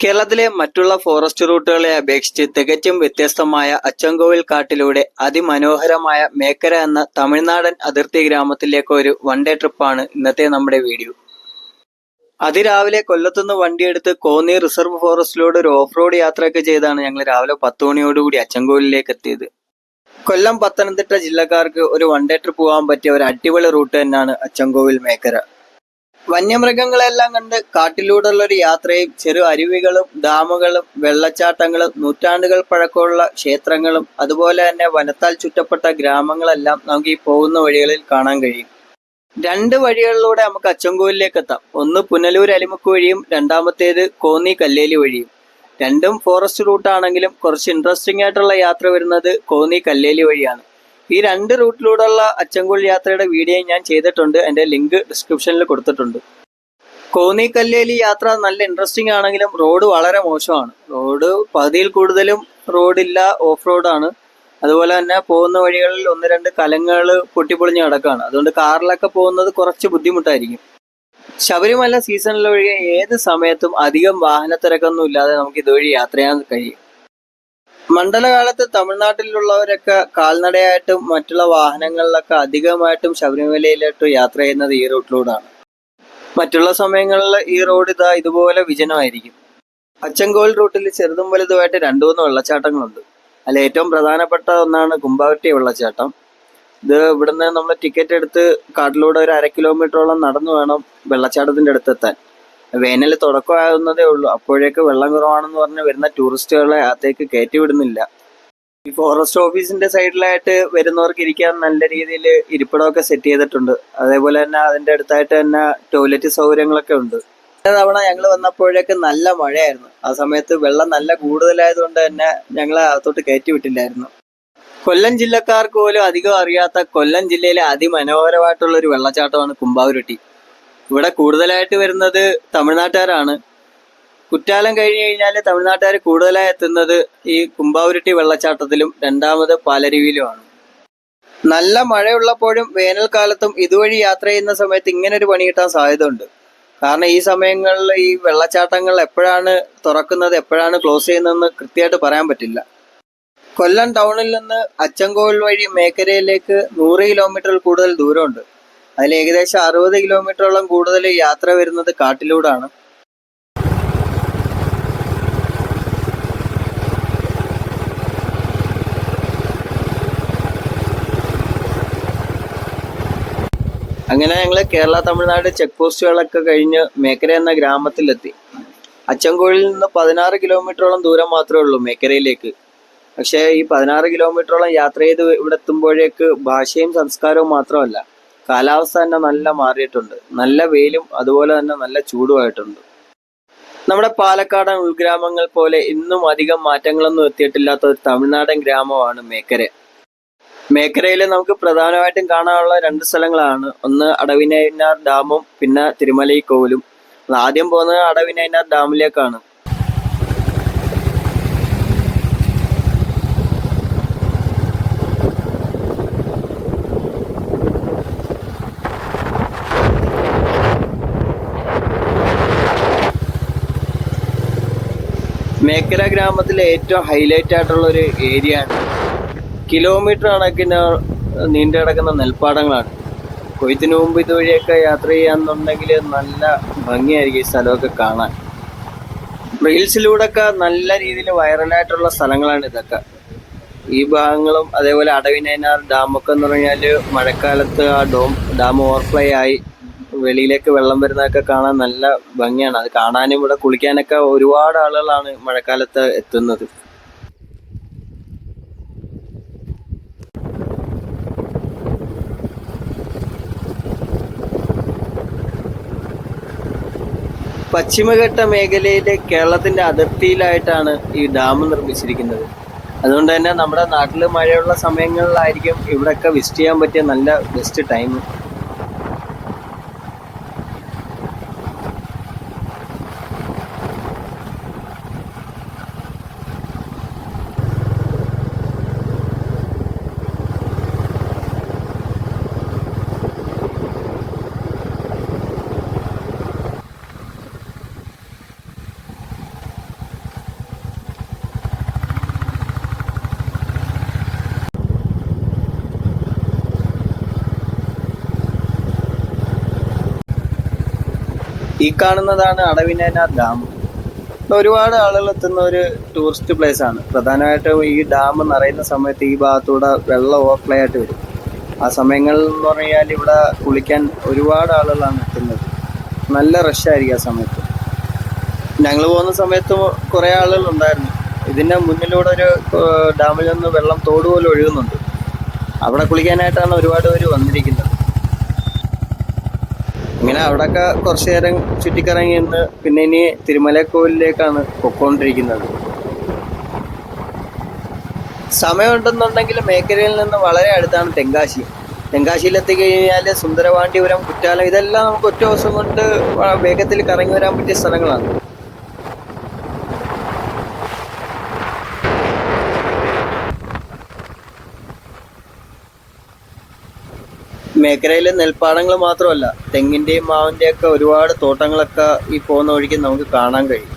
കേരളത്തിലെ മറ്റുള്ള ഫോറസ്റ്റ് റൂട്ടുകളെ അപേക്ഷിച്ച് തികച്ചും വ്യത്യസ്തമായ അച്ചൻകോവിൽ കാട്ടിലൂടെ അതിമനോഹരമായ മേക്കര എന്ന തമിഴ്നാടൻ അതിർത്തി ഗ്രാമത്തിലേക്ക് ഒരു വൺ ഡേ ട്രിപ്പാണ് ഇന്നത്തെ നമ്മുടെ വീഡിയോ അതിരാവിലെ കൊല്ലത്തുനിന്ന് വണ്ടിയെടുത്ത് കോന്നി റിസർവ് ഫോറസ്റ്റിലൂടെ ഒരു ഓഫ് റോഡ് യാത്രയൊക്കെ ചെയ്താണ് ഞങ്ങൾ രാവിലെ പത്ത് മണിയോടുകൂടി അച്ചൻകോവിലേക്ക് എത്തിയത്. കൊല്ലം പത്തനംതിട്ട ജില്ലക്കാർക്ക് ഒരു വൺ ഡേ ട്രിപ്പ് പോകാൻ പറ്റിയ ഒരു അടിപൊളി റൂട്ട് തന്നെയാണ് അച്ചൻകോവിൽ മേക്കര. വന്യമൃഗങ്ങളെല്ലാം കണ്ട് കാട്ടിലൂടെയുള്ള ഒരു യാത്രയും ചെറു അരുവികളും ഡാമുകളും വെള്ളച്ചാട്ടങ്ങളും നൂറ്റാണ്ടുകൾ പഴക്കമുള്ള ക്ഷേത്രങ്ങളും അതുപോലെ തന്നെ വനത്താൽ ചുറ്റപ്പെട്ട ഗ്രാമങ്ങളെല്ലാം നമുക്ക് ഈ പോകുന്ന വഴികളിൽ കാണാൻ കഴിയും. രണ്ട് വഴികളിലൂടെ നമുക്ക് അച്ചൻകോവിലേക്ക് എത്താം. ഒന്ന് പുനലൂർ അലിമുക്ക് വഴിയും രണ്ടാമത്തേത് കോന്നി കല്ലേലി വഴിയും. രണ്ടും ഫോറസ്റ്റ് റൂട്ടാണെങ്കിലും കുറച്ച് ഇൻട്രസ്റ്റിംഗ് ആയിട്ടുള്ള യാത്ര വരുന്നത് കോന്നി കല്ലേലി വഴിയാണ്. ഈ രണ്ട് റൂട്ടിലൂടെയുള്ള അച്ചൻകോൾ യാത്രയുടെ വീഡിയോ ഞാൻ ചെയ്തിട്ടുണ്ട്. എന്റെ ലിങ്ക് ഡിസ്ക്രിപ്ഷനിൽ കൊടുത്തിട്ടുണ്ട്. കോന്നി കല്ലേലി യാത്ര നല്ല ഇൻട്രസ്റ്റിംഗ് ആണെങ്കിലും റോഡ് വളരെ മോശമാണ്. റോഡ് പകുതിയിൽ കൂടുതലും റോഡില്ല ഓഫ് റോഡാണ് അതുപോലെ തന്നെ പോകുന്ന വഴികളിൽ ഒന്ന് രണ്ട് കലങ്ങൾ പൊട്ടിപ്പൊളിഞ്ഞ് കിടക്കുകയാണ് അതുകൊണ്ട് കാറിലൊക്കെ പോകുന്നത് കുറച്ച് ബുദ്ധിമുട്ടായിരിക്കും. ശബരിമല സീസണിലൊഴികെ ഏത് സമയത്തും അധികം വാഹനത്തിരക്കൊന്നും ഇല്ലാതെ നമുക്ക് ഇതുവഴി യാത്ര ചെയ്യാൻ കഴിയും. മണ്ഡലകാലത്ത് തമിഴ്നാട്ടിലുള്ളവരൊക്കെ കാൽനടയായിട്ടും മറ്റുള്ള വാഹനങ്ങളിലൊക്കെ അധികമായിട്ടും ശബരിമലയിലോട്ട് യാത്ര ചെയ്യുന്നത് ഈ റൂട്ടിലൂടെയാണ്. മറ്റുള്ള സമയങ്ങളിൽ ഈ റോഡ് ഇതാ ഇതുപോലെ വിജനമായിരിക്കും. അച്ചൻകോൽ റൂട്ടിൽ ചെറുതും വലുതുമായിട്ട് രണ്ടു മൂന്ന് വെള്ളച്ചാട്ടങ്ങളുണ്ട്. അതിൽ ഏറ്റവും പ്രധാനപ്പെട്ട ഒന്നാണ് കുമ്പാവറ്റി വെള്ളച്ചാട്ടം. ഇത് ഇവിടുന്ന് നമ്മൾ ടിക്കറ്റ് എടുത്ത് കാട്ടിലൂടെ ഒരു അര കിലോമീറ്ററോളം നടന്നു വേണം വെള്ളച്ചാട്ടത്തിന്റെ അടുത്തെത്താൻ. വേനൽ തുടക്കമാകുന്നതേ ഉള്ളൂ. അപ്പോഴേക്ക് വെള്ളം കുറവാണെന്ന് പറഞ്ഞ് വരുന്ന ടൂറിസ്റ്റുകളെ അകത്തേക്ക് കയറ്റി വിടുന്നില്ല ഈ ഫോറസ്റ്റ് ഓഫീസിന്റെ സൈഡിലായിട്ട് വരുന്നവർക്ക് ഇരിക്കാൻ നല്ല രീതിയിൽ ഇരിപ്പിടമൊക്കെ സെറ്റ് ചെയ്തിട്ടുണ്ട്. അതേപോലെ തന്നെ അതിന്റെ അടുത്തായിട്ട് തന്നെ ടോയ്ലറ്റ് സൗകര്യങ്ങളൊക്കെ ഉണ്ട്. തവണ ഞങ്ങൾ വന്നപ്പോഴേക്ക് നല്ല മഴയായിരുന്നു. ആ സമയത്ത് വെള്ളം നല്ല കൂടുതലായതുകൊണ്ട് തന്നെ ഞങ്ങൾ അകത്തോട്ട് കയറ്റി വിട്ടില്ലായിരുന്നു കൊല്ലം ജില്ലക്കാർക്ക് പോലും അധികം അറിയാത്ത കൊല്ലം ജില്ലയിലെ അതിമനോഹരമായിട്ടുള്ള ഒരു വെള്ളച്ചാട്ടമാണ് കുമ്പാവുരുട്ടി. ഇവിടെ കൂടുതലായിട്ട് വരുന്നത് തമിഴ്നാട്ടുകാരാണ്. കുറ്റാലം കഴിഞ്ഞു കഴിഞ്ഞാൽ തമിഴ്നാട്ടുകാർ കൂടുതലായി എത്തുന്നത് ഈ കുമ്പാവുരുട്ടി വെള്ളച്ചാട്ടത്തിലും രണ്ടാമത് പാലരുവിയിലുമാണ്. നല്ല മഴയുള്ളപ്പോഴും വേനൽക്കാലത്തും ഇതുവഴി യാത്ര ചെയ്യുന്ന സമയത്ത് ഇങ്ങനെ ഒരു പണി കിട്ടാൻ സാധ്യതയുണ്ട്. കാരണം ഈ സമയങ്ങളിൽ ഈ വെള്ളച്ചാട്ടങ്ങൾ എപ്പോഴാണ് തുറക്കുന്നത് എപ്പോഴാണ് ക്ലോസ് ചെയ്യുന്നതെന്ന് കൃത്യമായിട്ട് പറയാൻ പറ്റില്ല. കൊല്ലം ടൗണിൽ നിന്ന് അച്ചൻകോവിൽ വഴി മേഖലയിലേക്ക് നൂറ് കിലോമീറ്ററിൽ കൂടുതൽ ദൂരമുണ്ട്. അതിൽ ഏകദേശം അറുപത് കിലോമീറ്ററോളം കൂടുതൽ യാത്ര വരുന്നത് കാട്ടിലൂടാണ്. അങ്ങനെ ഞങ്ങൾ കേരള തമിഴ്നാട് ചെക്ക് പോസ്റ്റുകളൊക്കെ കഴിഞ്ഞ് മേക്കര എന്ന ഗ്രാമത്തിലെത്തി. അച്ചൻകോഴിൽ നിന്ന് പതിനാറ് കിലോമീറ്ററോളം ദൂരം മാത്രമേ ഉള്ളൂ മേക്കരയിലേക്ക്. പക്ഷേ ഈ പതിനാറ് കിലോമീറ്ററോളം യാത്ര ചെയ്ത് ഇവിടെ എത്തുമ്പോഴേക്ക് ഭാഷയും സംസ്കാരവും മാത്രമല്ല. കാലാവസ്ഥ തന്നെ നല്ല മാറിയിട്ടുണ്ട്. നല്ല വെയിലും അതുപോലെ തന്നെ നല്ല ചൂടുമായിട്ടുണ്ട്. നമ്മുടെ പാലക്കാടൻ ഉൾഗ്രാമങ്ങൾ പോലെ ഇന്നും അധികം മാറ്റങ്ങളൊന്നും എത്തിയിട്ടില്ലാത്ത ഒരു തമിഴ്നാടൻ ഗ്രാമമാണ് മേക്കര. മേക്കരയിൽ നമുക്ക് പ്രധാനമായിട്ടും കാണാനുള്ള രണ്ട് സ്ഥലങ്ങളാണ്. ഒന്ന് അടവിനയനാർ ഡാമും പിന്നെ തിരുമലൈ കോവിലും ആദ്യം പോകുന്നത് അടവിനയനാർ ഡാമിലേക്കാണ്. മേക്കര ഗ്രാമത്തിലെ ഏറ്റവും ഹൈലൈറ്റ് ആയിട്ടുള്ള ഒരു ഏരിയ ആണ്. കിലോമീറ്റർ കണക്കിന് നീണ്ടു കിടക്കുന്ന നെൽപ്പാടങ്ങളാണ്. കൊയ്ത്തിന് മുമ്പ് ഇതുവഴിയൊക്കെ യാത്ര ചെയ്യാന്നുണ്ടെങ്കിൽ നല്ല ഭംഗിയായിരിക്കും ഈ സ്ഥലമൊക്കെ കാണാൻ. റീൽസിലൂടെയൊക്കെ നല്ല രീതിയിൽ വൈറലായിട്ടുള്ള സ്ഥലങ്ങളാണ് ഇതൊക്കെ. ഈ ഭാഗങ്ങളും അതേപോലെ അടവിനൈനാർ ഡാമൊക്കെ എന്ന് പറഞ്ഞാൽ മഴക്കാലത്ത് ആ ഡോം ഡാം ഓവർഫ്ലൈ ആയി. വെളിയിലേക്ക് വെള്ളം വരുന്നതൊക്കെ കാണാൻ നല്ല ഭംഗിയാണ്. അത് കാണാനും ഇവിടെ കുളിക്കാനൊക്കെ ഒരുപാട് ആളുകളാണ് മഴക്കാലത്ത് എത്തുന്നത്. പശ്ചിമഘട്ട മേഖലയിലെ കേരളത്തിന്റെ അതിർത്തിയിലായിട്ടാണ് ഈ ഡാം നിർമ്മിച്ചിരിക്കുന്നത്. അതുകൊണ്ട് തന്നെ നമ്മുടെ നാട്ടിൽ മഴയുള്ള സമയങ്ങളിലായിരിക്കും ഇവിടെയൊക്കെ വിസിറ്റ് ചെയ്യാൻ പറ്റിയ നല്ല ബെസ്റ്റ് ടൈം ഈ കാണുന്നതാണ് അടവിനേന ഡാം. ഒരുപാട് ആളുകൾ എത്തുന്ന ഒരു ടൂറിസ്റ്റ് പ്ലേസ് ആണ്. പ്രധാനമായിട്ടും ഈ ഡാം നിറയുന്ന സമയത്ത് ഈ ഭാഗത്തൂടെ വെള്ളം ഓവർഫ്ലോ ആയിട്ട് വരും. ആ സമയങ്ങളിൽ എന്ന് പറഞ്ഞാൽ ഇവിടെ കുളിക്കാൻ ഒരുപാട് ആളുകളാണ് എത്തുന്നത്. നല്ല റഷ് ആയിരിക്കും ആ സമയത്ത്. ഞങ്ങൾ പോകുന്ന സമയത്ത് കുറേ ആളുകൾ ഉണ്ടായിരുന്നു. ഇതിന്റെ മുന്നിലൂടെ ഒരു ഡാമിൽ നിന്ന് വെള്ളം തോട് പോലെ ഒഴുകുന്നുണ്ട്. അവിടെ കുളിക്കാനായിട്ടാണ് ഒരുപാട് പേര് വന്നിരിക്കുന്നത്. ഇങ്ങനെ അവിടെയൊക്കെ കുറച്ചു നേരം ചുറ്റിക്കറങ്ങി നിന്ന് പിന്നെ ഇനി തിരുമല തിരുമലക്കോവിലേക്കാണ് പൊക്കോണ്ടിരിക്കുന്നത്. സമയമുണ്ടെന്നുണ്ടെങ്കിൽ മേഖലയിൽ നിന്ന് വളരെ അടുത്താണ് തെങ്കാശി. തെങ്കാശിയിൽ കഴിഞ്ഞാൽ സുന്ദരവാണ്ടിപുരം കുറ്റാലം ഇതെല്ലാം നമുക്ക് ഒറ്റ ദിവസം കൊണ്ട് വേഗത്തിൽ കറങ്ങി വരാൻ പറ്റിയ സ്ഥലങ്ങളാണ്. മേഖലയിൽ നെൽപ്പാടങ്ങൾ മാത്രമല്ല തെങ്ങിന്റെയും മാവിന്റെയും ഒക്കെ ഒരുപാട് തോട്ടങ്ങളൊക്കെ ഈ പോകുന്ന വഴിക്ക് നമുക്ക് കാണാൻ കഴിയും.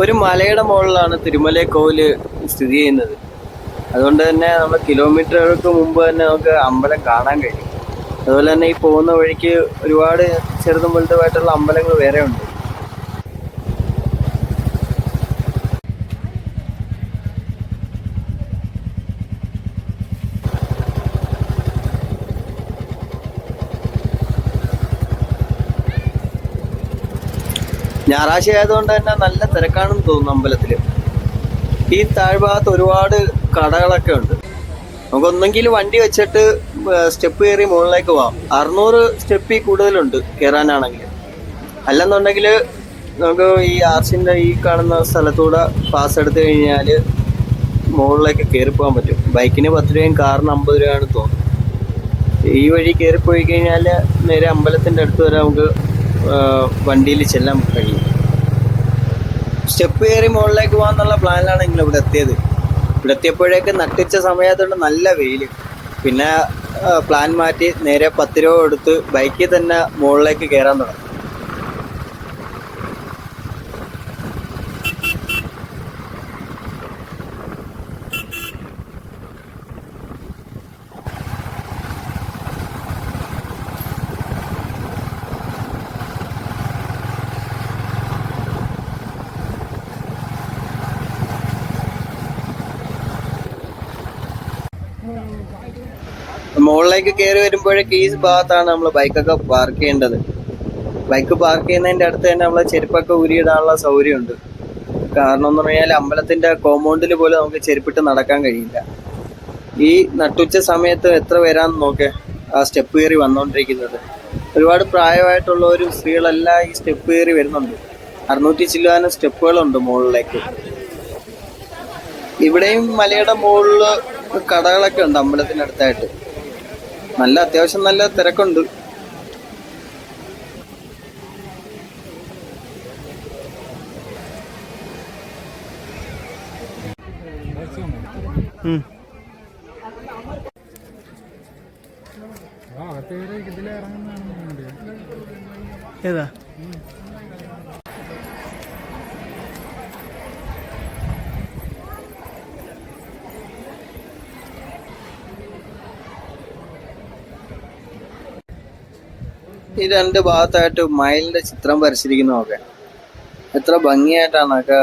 ഒരു മലയുടെ മുകളിലാണ് തിരുമല കോവിൽ സ്ഥിതി ചെയ്യുന്നത്. അതുകൊണ്ട് തന്നെ നമ്മൾ കിലോമീറ്ററുകൾക്ക് മുമ്പ് തന്നെ നമുക്ക് അമ്പലം കാണാൻ കഴിയും. അതുപോലെ തന്നെ ഈ പോകുന്ന വഴിക്ക് ഒരുപാട് ചെറുതും വലുതുമായിട്ടുള്ള അമ്പലങ്ങൾ വേറെ ഉണ്ട് ഞായറാഴ്ച ആയതുകൊണ്ട് തന്നെ നല്ല തിരക്കാണെന്ന് തോന്നുന്നു അമ്പലത്തിൽ ഈ താഴ്ഭാഗത്ത് ഒരുപാട് കടകളൊക്കെ ഉണ്ട്. നമുക്ക് ഒന്നെങ്കിൽ വണ്ടി വെച്ചിട്ട് സ്റ്റെപ്പ് കയറി മുകളിലേക്ക് പോവാം. അറുന്നൂറ് സ്റ്റെപ്പിൽ കൂടുതലുണ്ട് കയറാനാണെങ്കിൽ. അല്ലെന്നുണ്ടെങ്കിൽ നമുക്ക് ഈ ആർച്ചിന്റെ ഈ കാണുന്ന സ്ഥലത്തൂടെ പാസ് എടുത്തു കഴിഞ്ഞാൽ മുകളിലേക്ക് കയറിപ്പോകാൻ പോകാൻ പറ്റും. ബൈക്കിന് പത്ത് രൂപയും കാറിന് അമ്പത് രൂപയാണ് തോന്നുന്നത് ഈ വഴി കയറിപ്പോയി കഴിഞ്ഞാൽ നേരെ അമ്പലത്തിന്റെ അടുത്ത് വരെ നമുക്ക് വണ്ടിയിൽ ചെല്ലാൻ കഴിയും. സ്റ്റെപ്പ് കയറി മുകളിലേക്ക് പോകാന്നുള്ള പ്ലാനിലാണ് നിങ്ങൾ ഇവിടെ എത്തിയത്. ഇവിടെ എത്തിയപ്പോഴേക്ക് നട്ടിച്ച സമയത്തുണ്ട് നല്ല വെയിൽ പിന്നെ പ്ലാൻ മാറ്റി നേരെ പത്ത് രൂപ എടുത്ത് ബൈക്കിൽ തന്നെ മുകളിലേക്ക് കയറാൻ തുടങ്ങി. മുകളിലേക്ക് കയറി വരുമ്പോഴേക്ക് ഈ ഭാഗത്താണ് നമ്മൾ ബൈക്കൊക്കെ പാർക്ക് ചെയ്യേണ്ടത്. ബൈക്ക് പാർക്ക് ചെയ്യുന്നതിന്റെ അടുത്ത് തന്നെ നമ്മളെ ചെരുപ്പൊക്കെ ഊരിയിടാനുള്ള സൗകര്യമുണ്ട്. കാരണം എന്ന് പറഞ്ഞാൽ അമ്പലത്തിന്റെ കോമ്പൗണ്ടിൽ പോലും നമുക്ക് ചെരുപ്പിട്ട് നടക്കാൻ കഴിയില്ല. ഈ നട്ടുച്ച സമയത്ത് എത്ര പേരാന്ന് നോക്കേ ആ സ്റ്റെപ്പ് കയറി വന്നുകൊണ്ടിരിക്കുന്നത് ഒരുപാട് പ്രായമായിട്ടുള്ളവരും സ്ത്രീകളെല്ലാം ഈ സ്റ്റെപ്പ് കയറി വരുന്നുണ്ട്. അറുന്നൂറ്റി ചില്ലാനും സ്റ്റെപ്പുകളുണ്ട് മുകളിലേക്ക് ഇവിടെയും മലയുടെ മുകളിൽ കടകളൊക്കെ ഉണ്ട് അമ്പലത്തിനടുത്തായിട്ട്. നല്ല അത്യാവശ്യം നല്ല തിരക്കുണ്ട്. ഏതാ? ഈ രണ്ട് ഭാഗത്തായിട്ട് മയിലിന്റെ ചിത്രം വരച്ചിരിക്കുന്ന നോക്കെ എത്ര ഭംഗിയായിട്ടാണ് ഒക്കെ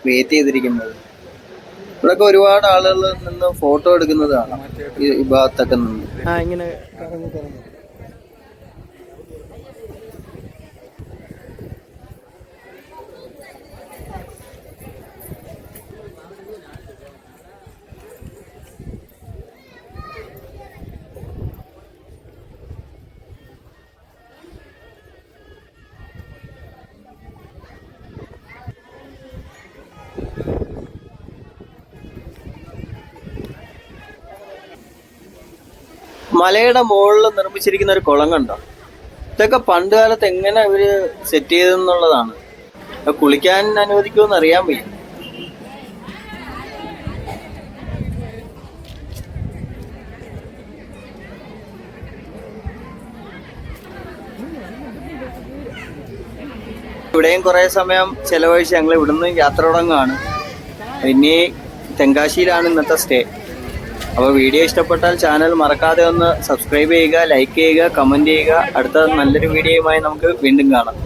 ക്രിയേറ്റ് ചെയ്തിരിക്കുന്നത്. ഇവിടെയൊക്കെ ഒരുപാട് ആളുകളിൽ നിന്ന് ഫോട്ടോ എടുക്കുന്നതാണ് ഈ ഭാഗത്തൊക്കെ നിന്ന്. ഇങ്ങനെ മലയുടെ മുകളിൽ നിർമ്മിച്ചിരിക്കുന്ന ഒരു കുളം കണ്ടോ? ഇതൊക്കെ പണ്ട് കാലത്ത് എങ്ങനെ ഇവർ സെറ്റ് ചെയ്തെന്നുള്ളതാണ്. കുളിക്കാൻ അനുവദിക്കുമെന്ന് അറിയാൻ വയ്യ. ഇവിടെയും കുറെ സമയം ചെലവഴിച്ച് ഞങ്ങൾ ഇവിടുന്ന് യാത്ര തുടങ്ങുകയാണ്. ഇനി തെങ്കാശിയിലാണ് ഇന്നത്തെ സ്റ്റേ അപ്പോൾ വീഡിയോ ഇഷ്ടപ്പെട്ടാൽ ചാനൽ മറക്കാതെ ഒന്ന് സബ്സ്ക്രൈബ് ചെയ്യുക ലൈക്ക് ചെയ്യുക കമന്റ് ചെയ്യുക. അടുത്ത നല്ലൊരു വീഡിയോയുമായി നമുക്ക് വീണ്ടും കാണാം.